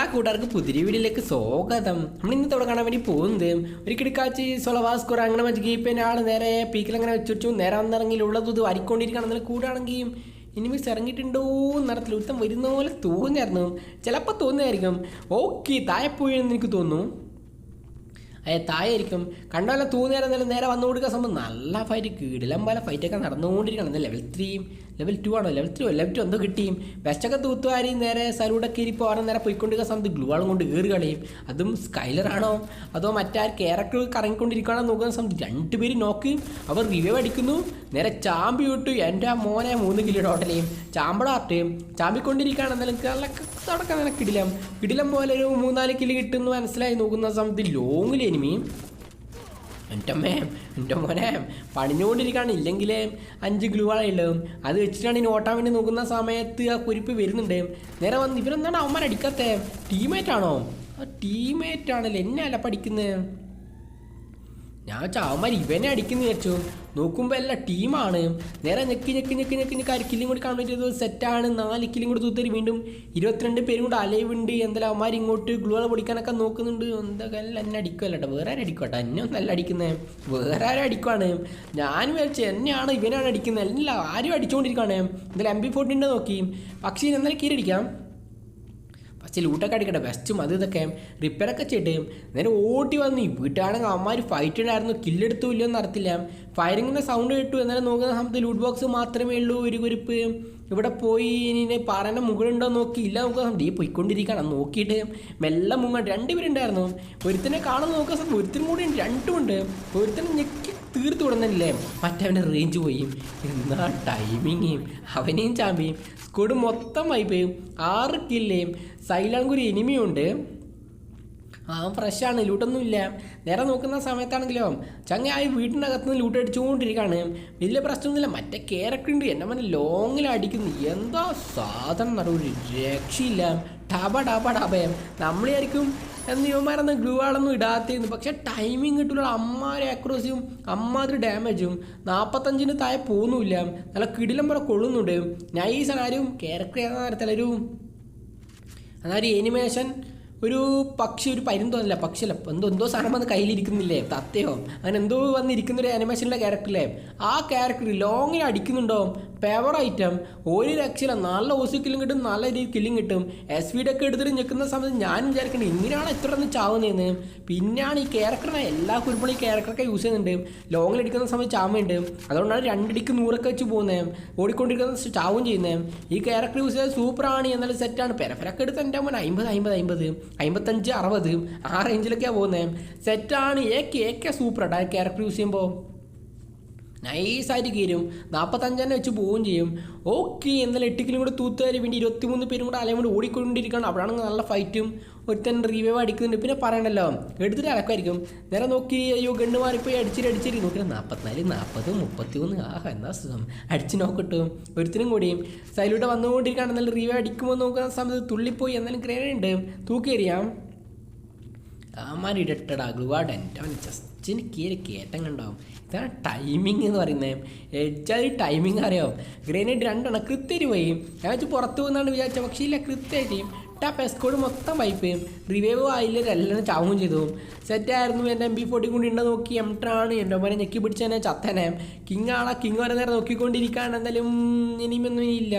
എല്ലാ കൂട്ടുകാർക്കും പുതിരി വീഡിയോയിലേക്ക് സ്വാഗതം. നമ്മൾ ഇന്നത്തെ അവിടെ കാണാൻ വേണ്ടി പോകുന്നത് ഒരു കിടക്കാച്ചി സൊളവാസ്കോർ അങ്ങനെ വെച്ച് കീപ്പിന് ആൾ നേരെ പീക്കിൽ അങ്ങനെ വെച്ചു നേരെ വന്നിറങ്ങി ഉള്ളത് ഇത് വരിക്കൊണ്ടിരിക്കണം എന്നാൽ കൂടാണെങ്കിൽ ഇനിമീസ് ഇറങ്ങിയിട്ടുണ്ടോ എന്നറിയത്തില്ല ഒരുത്തം വരുന്ന പോലെ തോന്നിയായിരുന്നു ചിലപ്പോൾ തോന്നിയായിരിക്കും ഓക്കെ താഴെ എനിക്ക് തോന്നുന്നു. അതെ തായായിരിക്കും കണ്ടാലും തോന്നിയായിരുന്നാലും നേരെ വന്നു കൊടുക്കാൻ സംഭവം. നല്ല ഫൈറ്റ് കീടിലം പോലെ ഫൈറ്റൊക്കെ നടന്നുകൊണ്ടിരിക്കണം ലെവൽ ത്രീയും ലെവൽ ടു ആണോ? ലെവൽ ത്രീ ലെവൽ ടു എന്തോ കിട്ടിയും വെച്ചൊക്കെ തൂത്തുവാരി നേരെ സലൂടൊക്കെ ഇരിപ്പോൾ പോകാനും നേരെ പോയിക്കൊണ്ടിരിക്കുന്ന സമയത്ത് ഗ്ലൂ ആളും കൊണ്ട് കയറി കളയും അതും സ്കൈലറാണോ അതോ മറ്റാർ ക്യാരക്ടർ കറങ്ങിക്കൊണ്ടിരിക്കുകയാണോ നോക്കുന്ന സമയത്ത് രണ്ടുപേരും നോക്കി അവർ റിവ്യൂ അടിക്കുന്നു. നേരെ ചാമ്പി വിട്ടു. എന്റെ മോനെ മൂന്ന് കിലോ ടോട്ടലേയും ചാമ്പടാർട്ടയും ചാമ്പിക്കൊണ്ടിരിക്കുകയാണ്. എന്നാലും നല്ല കിടിലം. കിടിലം പോലെ ഒരു മൂന്നാൽ കിലോ കിട്ടുന്നു മനസ്സിലായി നോക്കുന്ന സമയത്ത് ലോങ്ങിൽ എനിമി എന്റെ അമ്മേം എന്റെ മോനെ പണിഞ്ഞുകൊണ്ടിരിക്കുകയാണ്. ഇല്ലെങ്കിൽ അഞ്ച് ഗ്ലൂ ഉള്ളതും അത് വെച്ചിട്ടാണ് ഇനി ഓട്ടാൻ വേണ്ടി നോക്കുന്ന സമയത്ത് ആ കുരിപ്പ് വരുന്നുണ്ട്. നേരെ വന്ന് ഇവരെന്താണ് അവന്മാരടിക്കാത്ത ടീമേറ്റാണോ ആ ടീമേറ്റ് എന്നെ അല്ല പഠിക്കുന്നത് ഞാൻ ചാവന്മാർ ഇവനെ അടിക്കുന്നു വിചാരിച്ചു. നോക്കുമ്പോൾ എല്ലാ ടീമാണ്. നേരെ ഞെക്കി ഞെക്കി ഞെക്കി ഞെക്കി ഞെക്കി അര കില്ലും കൂടി കംപ്ലീറ്റ് ചെയ്തത് സെറ്റാണ്. നാല് കില്ലും കൂടി തൂത്തരി വീണ്ടും. ഇരുപത്തിരണ്ട് പേരും കൂടെ അലയുണ്ട്. എന്തായാലും അവന്മാർ ഇങ്ങോട്ട് ഗ്ലൂകൾ പൊടിക്കാനൊക്കെ നോക്കുന്നുണ്ട്. എന്തൊക്കെ എല്ലാം എന്നെ അടിക്കുമല്ല വേറെ ആരും അടിക്കട്ടെ എന്നെ ഒന്നല്ല അടിക്കുന്നത് വേറെ ആരും അടിക്കുവാണ്? ഞാൻ വിചാരിച്ചു എന്നെയാണ് ഇവനാണ് അടിക്കുന്നത്. എല്ലാം ആരും അടിച്ചുകൊണ്ടിരിക്കുകയാണ് എന്തായാലും എം ബി ഫോർട്ടീന്റെ നോക്കി. പക്ഷേ എന്തായാലും കീരടിക്കാം പക്ഷേ ലൂട്ടൊക്കെ അടിക്കട്ടെ. വെസ്റ്റും അത് ഇതൊക്കെ. റിപ്പയറൊക്കെ ചെയ്തിട്ട് നേരെ ഓടി വന്നു. വീട്ടാണെങ്കിൽ അമ്മമാർ ഫൈറ്റ് ഉണ്ടായിരുന്നു കില്ലെടുത്തു ഇല്ലയോ അറിയത്തില്ല. ഫയറിങ്ങിന്റെ സൗണ്ട് കേട്ടു. എന്നാലും നോക്കുന്ന സമയത്ത് ലൂട്ട് ബോക്സ് മാത്രമേ ഉള്ളൂ. ഒരു കുരിപ്പ്. ഇവിടെ പോയി ഇനി പറയുന്ന മുകളുണ്ടോ നോക്കി. ഇല്ല സമയത്ത് ഈ പോയിക്കൊണ്ടിരിക്കണം. നോക്കിയിട്ട് മെല്ലെ മുങ്ങ രണ്ടുപേരുണ്ടായിരുന്നു. ഒരുത്തനെ കാണാൻ നോക്കുക സമയത്ത് ഒരുത്തനും കൂടി രണ്ടുമുണ്ട് ഒരുത്തനെ ഞെക്കി തീർത്ത് വിടുന്നില്ലേ? മറ്റവന്റെ റേഞ്ച് പോയി. എന്നാ ടൈമിങ് അവനെയും ചാമ്പിയും. സ്കൂഡ് മൊത്തം വൈപ്പയും ആറ് കില്ലേയും സൈലാങ്കുരി എനിമിയുണ്ട് ആ ഫ്രഷാണ് ലൂട്ടൊന്നും ഇല്ല. നേരെ നോക്കുന്ന സമയത്താണെങ്കിലോ ചങ്ങായി വീട്ടിന്റെ അകത്ത് നിന്ന് ലൂട്ട് അടിച്ചുകൊണ്ടിരിക്കുകയാണ് വലിയ പ്രശ്നമൊന്നുമില്ല. മറ്റേ ക്യാരക്ടർ ഉണ്ട്. എന്നെ മനെ ലോങ്ങിൽ അടിക്കുന്നു. എന്താ സാധനം നടപടി രക്ഷയില്ല. ടബ ഡബ ഡബയം നമ്മളായിരിക്കും എന്ന് ഇവന്മാരൊന്നും ഗ്ലൂ ഇടാത്തിരുന്നു പക്ഷേ ടൈമിങ് കിട്ടില്ല അമ്മാരെ അക്രോസിയും അമ്മാതിരി ഡാമേജും നാൽപ്പത്തഞ്ചിന് താഴെ പോകുന്നുമില്ല നല്ല കിടിലം പോലെ കൊള്ളുന്നുണ്ട്. നൈസാണ് ആരും ക്യാരക്ടർ ഏതാ നേരത്തില്ല. ഒരു അതായത് എനിമേഷൻ ഒരു പക്ഷി ഒരു പരുന്തോന്നില്ല പക്ഷിയല്ല എന്തോ എന്തോ സാധനം വന്ന് കയ്യിലിരിക്കുന്നില്ലേ? തത്തയോ? അങ്ങനെ എന്തോ വന്നിരിക്കുന്ന ഒരു അനിമേഷനിലെ ക്യാരക്ടറില്ലേ ആ ക്യാരക്ടർ ലോങ്ങിൽ അടിക്കുന്നുണ്ടോ? പേവർ ഐറ്റം ഒരു രക്ഷയില്ല നല്ല ഓസി കില്ലും കിട്ടും നല്ല രീതിയിൽ കില്ലും കിട്ടും. എസ് വിയുടെ എടുത്തിട്ട് നിൽക്കുന്ന സമയത്ത് ഞാൻ വിചാരിക്കുന്നത് ഇങ്ങനെയാണ് എത്ര ഒന്ന് ചാവുന്നതെന്ന്. പിന്നെയാണ് ഈ ക്യാരക്ടറിനെ എല്ലാ കുരുപ്പളും ഈ ക്യാരക്ടറൊക്കെ യൂസ് ചെയ്യുന്നുണ്ട്. ലോങ്ങിൽ എടുക്കുന്ന സമയത്ത് ചാവുന്നുണ്ട്. അതുകൊണ്ടാണ് രണ്ടടിക്ക് നൂറൊക്കെ വെച്ച് പോകുന്നത് ഓടിക്കൊണ്ടിരിക്കുന്ന ചാവും ചെയ്യുന്നത് ഈ ക്യാരക്ടർ യൂസ് ചെയ്താൽ സൂപ്പറാണ് എന്നുള്ള സെറ്റാണ് പെരഫരൊക്കെ എടുത്ത് എന്റെ മോൻ അമ്പത് അമ്പത് അമ്പത് അമ്പത്തഞ്ച് അറുപത് ആ റേഞ്ചിലൊക്കെയാണ് പോകുന്നത് സെറ്റാണ് ഏക്കെ ഏക്കെ സൂപ്പറാണ് ആ ക്യാരക്ടർ യൂസ് ചെയ്യുമ്പോൾ നൈസായിട്ട് കീരും. നാൽപ്പത്തഞ്ചെണ്ണം വെച്ച് പോവുകയും ചെയ്യും. ഓക്കെ എന്നാലും എട്ട് കിലോ കൂടെ തൂത്തുകാരി വേണ്ടി ഇരുപത്തിമൂന്ന് പേരും കൂടെ അലയും കൂടെ ഓടിക്കൊണ്ടിരിക്കണം അവിടെയാണെങ്കിൽ നല്ല ഫൈറ്റും ഒരുത്തൻ റിവൈവ് അടിക്കുന്നുണ്ട്. പിന്നെ പറയണ്ടല്ലോ എടുത്തിട്ട് അലക്കായിരിക്കും നേരെ നോക്കി അയ്യോ ഗണ്ണ് പോയി അടിച്ചിട്ട് അടിച്ചിട്ട് നോക്കി നാൽപ്പത്തിനാല് നാൽപ്പത് മുപ്പത്തി ഒന്ന് ആഹ് എന്നാ സുഖം. അടിച്ച് നോക്കട്ടും. ഒരുത്തിനും കൂടിയും സൈലൂടെ വന്നുകൊണ്ടിരിക്കുകയാണ്. എന്നാലും റിവൈവ് അടിക്കുമ്പോൾ നോക്കുന്ന സമയത്ത് തുള്ളിപ്പോയി. എന്നാലും ഗ്രേഡ് ഉണ്ട്. തൂക്കിയെറിയാം. ആമാരിടട്ടടാ ഗ്ലുവാഡ് എന്റെ അവൻ ജസ്റ്റിന് കീഴിൽ കയറ്റം കണ്ടാവും. ഇതാണ് ടൈമിംഗ് എന്ന് പറയുന്നത്. എച്ചാൽ ടൈമിംഗ് അറിയാവും? ഗ്രേനേഡ് രണ്ടെണ്ണം കൃത്യം പോയി. വെച്ച് പുറത്ത് പോകുന്നതാണ് വിചാരിച്ചത്. പക്ഷേ ഇല്ല കൃത്യമായിട്ട്. ടാപ്പ് എസ്കോഡ് മൊത്തം വൈപ്പ് റിവൈവ് ആയില്ല എല്ലാം ചാവും ചെയ്തു. സെറ്റായിരുന്നു എന്റെ എം ബി ഫോർട്ടി കൊണ്ട് ഇണ്ട നോക്കി. എംട്രാണ് എന്റെ മോനെ ഞെക്കി പിടിച്ചതിനെ ചത്തനെ. കിങ് ആളാ. കിങ് വരെ നേരം നോക്കിക്കൊണ്ടിരിക്കുകയാണ് എന്തായാലും ഇനിയൊന്നും ഇല്ല.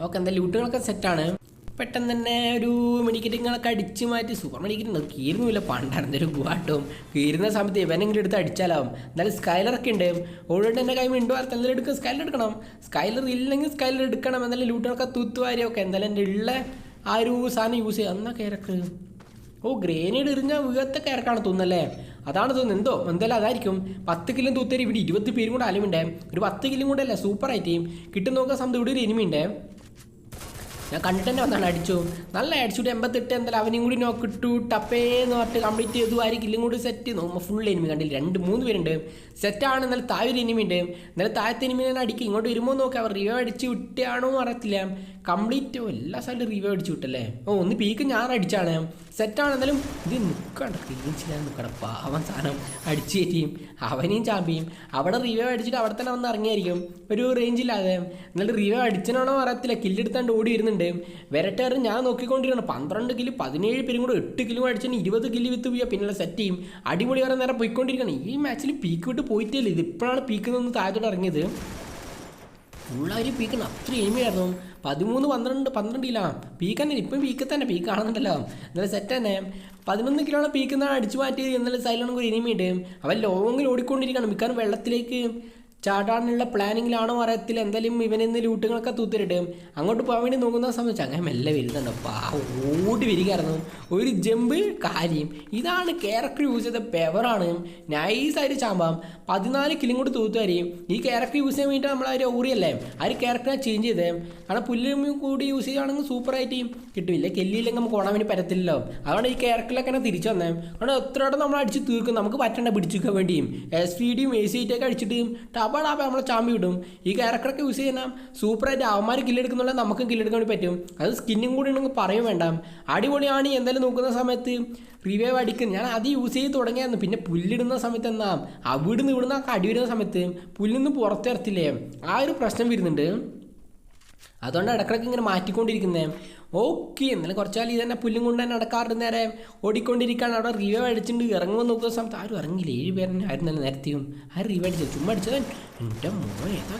ഓക്കെ എന്തായാലും ലൂട്ടുകളൊക്കെ സെറ്റാണ് പെട്ടെന്ന് തന്നെ ഒരു മെഡിക്കറ്റിങ്ങളൊക്കെ അടിച്ച് മാറ്റി സൂപ്പർ മെഡിക്കറ്റ് കീറുന്നില്ല പണ്ടായിരുന്ന ഒരു ഗുവാട്ടും കീറുന്ന സമയത്ത് ഇവനെങ്കിലും എടുത്ത് അടിച്ചാലാവും. എന്നാലും സ്കൈലറൊക്കെ ഉണ്ട്. ഓൾറെഡി എന്റെ കൈ മിണ്ടു വാർത്ത എന്തായാലും എടുക്കും. സ്കൈലർ എടുക്കണം. സ്കൈലർ ഇല്ലെങ്കിൽ സ്കൈലർ എടുക്കണം. എന്നാലും ലൂട്ടുകളൊക്കെ തൂത്തുവാരിയൊക്കെ എന്തായാലും എന്റെ ഉള്ള ആ ഒരു സാധനം യൂസ് ചെയ്യുക എന്നാ കയറക്ക്? ഓ ഗ്രേനേഡ് എറിഞ്ഞാൽ വീഴത്തെ കയറക്കാണ് തോന്നുന്നല്ലേ? അതാണ് തോന്നുന്നത്. എന്തോ? എന്തായാലും അതായിരിക്കും. പത്ത് കിലോ തൂത്തേരി. ഇവിടെ ഇരുപത് പേരും കൂടെ അലമുണ്ടേ ഒരു പത്ത് കിലോ കൂടെ അല്ലേ? സൂപ്പറായിട്ട് കിട്ടുന്ന നോക്കാൻ സമയത്ത് ഇവിടെ ഒരു എനിമിയുണ്ടേ ഞാൻ കണ്ടിട്ട് തന്നെ വന്നാണ് അടിച്ചു. നല്ല അടിച്ചിട്ട് എൺപത്തെട്ട് എന്തായാലും അവനും കൂടി നോക്ക് ഇട്ടു. ടപ്പേ എന്ന് പറഞ്ഞിട്ട് കംപ്ലീറ്റ് ചെയ്തു ആ കില്ലും കൂടി സെറ്റ് നോക്കുമ്പോൾ ഫുൾ എനിമി കണ്ടില്ല? രണ്ട് മൂന്ന് പേരുണ്ട്. സെറ്റാണ് എന്നാലും താഴെ ഒരു എനിമി ഉണ്ട്. എന്നാലും താഴത്തെ എനിമി ഞാൻ അടിക്കും. ഇങ്ങോട്ട് വരുമ്പോൾ നോക്കാം. അവർ റിവൈവ് അടിച്ച് വിട്ടാണോ അറിയത്തില്ല. കംപ്ലീറ്റ് എല്ലാ സ്ഥലത്തും റിവൈവ് അടിച്ച് വിട്ടല്ലേ? ഓ ഒന്ന് പീക്ക് ഞാൻ അടിച്ചാണ്. സെറ്റാണ് എന്നാലും ഇത് നിൽക്കണ്ട ക്ലീൻസിലാണ് നിൽക്കണം പാവം സാധനം. അടിച്ചു കയറ്റിയും അവനെയും ചാമ്പിയും അവിടെ റിവൈവ് അടിച്ചിട്ട് അവിടെ തന്നെ വന്ന് ഇറങ്ങിയായിരിക്കും. ഒരു റേഞ്ചില്ലാതെ എന്നാലും റിവൈവ് അടിച്ചനാണോ അറിയത്തില്ല. കില്ലെടുത്താണ്ട് ഓടി വരുന്നുണ്ട്. വരുന്നുണ്ട് വരട്ടാറ് ഞാൻ നോക്കിക്കൊണ്ടിരിക്കണം പന്ത്രണ്ട് കിലോ പതിനേഴ് പേരും കൂടെ എട്ട് കിലോ അടിച്ചാൽ ഇരുപത് കിലോ വിത്ത് പോയാൽ പിന്നെ സെറ്റ് ചെയ്യും. അടിപൊളി വരെ നേരം പോയിക്കൊണ്ടിരിക്കണം ഈ മാച്ചിൽ പീക്ക് വിട്ട് പോയിട്ടേ ഇത് ഇപ്പോഴാണ് പീക്ക് നിന്ന് താഴത്തോട്ട് ഇറങ്ങിയത്. ഫുള്ളായി പീക്കണം അത്ര എയിമിയായിരുന്നു പതിമൂന്ന് പന്ത്രണ്ട് പന്ത്രണ്ട് കിലോ പീക്ക് തന്നെ ഇപ്പം പീക്ക് തന്നെ. പീക്ക് കാണുന്നുണ്ടല്ലോ. എന്നാലും സെറ്റ് തന്നെ. പതിനൊന്ന് കിലോയുടെ പീക്ക് എന്നാണ് അടിച്ചു മാറ്റിയത്. എന്നാലും സൈലാണ് ഒരു എനിമിയുണ്ട് അവൻ ലോങ്ങിൽ ഓടിക്കൊണ്ടിരിക്കണം മിക്കാനും വെള്ളത്തിലേക്ക് ചാടാനുള്ള പ്ലാനിങ്ങിലാണോ അറിയത്തില്ല. എന്തായാലും ഇവനിന്ന് ലൂട്ടുകളൊക്കെ തൂത്തിരിട്ട് അങ്ങോട്ട് പോകാൻ വേണ്ടി നോക്കുന്ന സമയത്ത് അങ്ങനെ മെല്ലെ വരുന്നുണ്ട്. പാ ഓടി വരികയായിരുന്നു. ഒരു ജമ്പ് കാര്യം. ഇതാണ് ക്യാരക്ടർ യൂസ് ചെയ്ത പെവറാണ് നൈസായിട്ട് ചാമ്പാം. പതിനാല് കിലും കൂടി തൂത്തുകാരിയും ഈ ക്യാരക്ടർ യൂസ് ചെയ്യാൻ വേണ്ടിയിട്ട് നമ്മൾ ആ ഊറിയല്ലേ ആ ഒരു ക്യാരക്ടറെ ചേഞ്ച് ചെയ്തേ. കാരണം പുല്ലും കൂടി യൂസ് ചെയ്യുകയാണെങ്കിൽ സൂപ്പറായിട്ട് കിട്ടില്ല. കെല്ലിയില്ലെങ്കിൽ നമുക്ക് ഓടാൻ വേണ്ടി പറ്റത്തില്ലല്ലോ. അതാണ് ഈ ക്യാരക്ടറിലൊക്കെ തന്നെ തിരിച്ചു വന്നേ. കാരണം എത്ര നമ്മൾ അടിച്ച് തീർക്കും. നമുക്ക് പറ്റണ്ട പിടിച്ചിരിക്കാൻ വേണ്ടിയും. എസ് പി ഡിയും എ സി ഒക്കെ അടിച്ചിട്ട് ടബ ആ നമ്മളെ ചാമ്പി വിടും ഈ ക്യാരക്ടറൊക്കെ യൂസ് ചെയ്യുന്ന സൂപ്പറായിട്ട് അവന്മാർ കില്ലെടുക്കുന്നുള്ള നമുക്കും കില്ലെടുക്കാൻ പറ്റും. അത് സ്കിന്നും കൂടി ഉണ്ടെങ്കിൽ പറയും വേണ്ട. അടിപൊളിയാണ് എന്തായാലും നോക്കുന്ന സമയത്ത്. റിവൈവ് അടിക്കുന്നത് ഞാൻ അത് യൂസ് ചെയ്ത് തുടങ്ങിയായിരുന്നു. പിന്നെ പുല്ലിടുന്ന സമയത്ത് എന്നാ അവിടുന്ന് ഇവിടുന്ന് കടി വരുന്ന സമയത്ത് പുല്ലിന്ന് പുറത്തിറത്തില്ലേ? ആ ഒരു പ്രശ്നം വരുന്നുണ്ട്. അതുകൊണ്ട് ഇടക്കിടക്ക് ഇങ്ങനെ മാറ്റിക്കൊണ്ടിരിക്കുന്നേ. ഓക്കെ എന്നാലും കുറച്ചാൽ ഇത് തന്നെ പുല്ലും കൊണ്ട് തന്നെ നടക്കാറുണ്ട് നേരെ ഓടിക്കൊണ്ടിരിക്കുകയാണ് അവിടെ റിവൈവ് അടിച്ചിട്ട് ഇറങ്ങുമ്പോൾ നോക്കുന്ന സമയത്ത് ആരും ഇറങ്ങില്ല ഏഴ് പേരനെ തന്നെ നേരത്തെയും. ആ റിവൈവ് അടിച്ചത് ചുമ്മാ അടിച്ചത്. എന്റെ മോനെ ഏതാ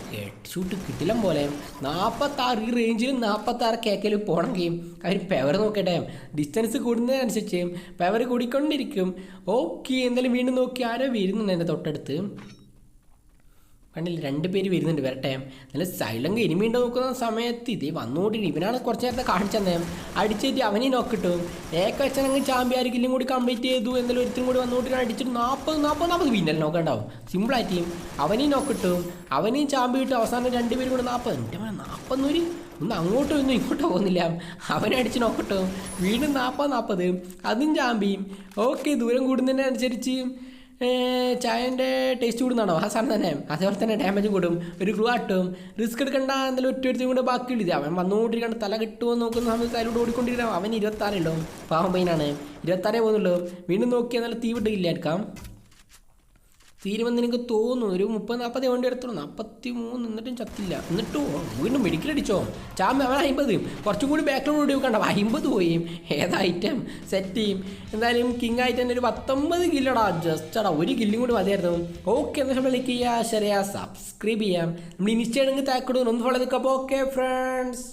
ഷൂട്ട് കിട്ടില്ല പോലെ നാൽപ്പത്താറ് ഈ റേഞ്ചിൽ നാൽപ്പത്താറ് കേക്കൽ പോകണമെങ്കിൽ അവർ പെവർ നോക്കട്ടെ. ഡിസ്റ്റൻസ് കൂടുന്നതിനനുസരിച്ച് പെവർ കൂടിക്കൊണ്ടിരിക്കും. ഓക്കെ എന്തായാലും വീണ്ടും നോക്കി ആരോ വരുന്നുണ്ട് എന്റെ തൊട്ടടുത്ത്. കണ്ടില്ല രണ്ട് പേര് വരുന്നുണ്ട് വരട്ടെ. നല്ല സൈലങ്ക് ഇനിമീണ്ട് നോക്കുന്ന സമയത്ത് ഇതേ വന്നുകൊണ്ടിരിക്കും ഇവനാണ് കുറച്ച് നേരത്തെ കാണിച്ചെന്നേ അടിച്ചിട്ട് അവനെ നോക്കിട്ടും ഏക അച്ഛനങ്ങ് ചാമ്പ്യാർ കില്ലും കൂടി കംപ്ലീറ്റ് ചെയ്തു. എന്നാലും ഒരുത്തും കൂടി വന്നുകൊണ്ടിരിക്കാൻ അടിച്ചിട്ട് നാൽപ്പത് നാൽപ്പത് നാൽപ്പത് വിന്നൽ നോക്കണ്ടാവും സിമ്പിളായിട്ടും അവനെയും നോക്കിട്ടും അവനെയും ചാമ്പി ഇട്ട്. അവസാനം രണ്ട് രണ്ടുപേരും കൂടി നാൽപ്പത് എന്റെ മേലെ നാൽപ്പതൊരു ഒന്ന് അങ്ങോട്ടും ഒന്നും ഇങ്ങോട്ടോ പോകുന്നില്ല. അവനെ അടിച്ച് നോക്കട്ടും വീണ്ടും നാൽപ്പത് നാൽപ്പത് അതും ചാമ്പിയും ഓക്കെ ദൂരം കൂടുന്നതിനനുസരിച്ച് ചായന്റെ ടേസ്റ്റ് കൂടുന്നതാണോ ആ സാധനം തന്നെ. അതേപോലെ തന്നെ ഡാമേജും കൂടും. ഒരു ഗ്ലൂ ആട്ടും റിസ്ക് എടുക്കേണ്ട എന്തായാലും ഒറ്റ ഒരു കൂടെ ബാക്കിയുള്ളത് അവൻ വന്നുകൊണ്ടിരിക്കണം തല കിട്ടുമോ നോക്കുന്ന സമയത്ത് അതിലൂടെ ഓടിക്കൊണ്ടിരിക്കണം. അവൻ ഇരുപത്താറുണ്ടോ പാവം പൈനാണ് ഇരുപത്താറേ പോകുന്നുള്ളൂ. വീണ്ടും നോക്കിയാൽ നല്ല തീവിട്ട് വിട്ടില്ലായിരിക്കാം തീരുമെന്ന് എനിക്ക് തോന്നുന്നു. ഒരു മുപ്പത് നാൽപ്പത് വണ്ടി എടുത്തോളൂ നാൽപ്പത്തി മൂന്ന് എന്നിട്ടും ചത്തില്ല. എന്നിട്ടോ വീണ്ടും മെഡിക്കൽ അടിച്ചോ? ചാമ്പ അവൻ അമ്പത് കുറച്ചും കൂടി ബാക്കിലോട് കൂടി വെക്കണ്ട. അമ്പത് പോയി. ഏതാ ഐറ്റം സെറ്റ് ചെയ്യും. എന്തായാലും കിങ് ആയിട്ട് തന്നെ ഒരു പത്തൊമ്പത് കില്ലോടാ ജസ്റ്റ് അടാ ഒരു കില്ലും കൂടി മതിയായിരുന്നു. ഓക്കെ എന്നാൽ നമ്മൾ ലൈക്ക് ശരിയാ സബ്സ്ക്രൈബ് ചെയ്യാം. നമ്മൾ ഇൻസ്റ്റാണെങ്കിൽ താക്കോട് ഒന്ന് ഫോളോ നിൽക്കാം ഓക്കെ ഫ്രണ്ട്സ്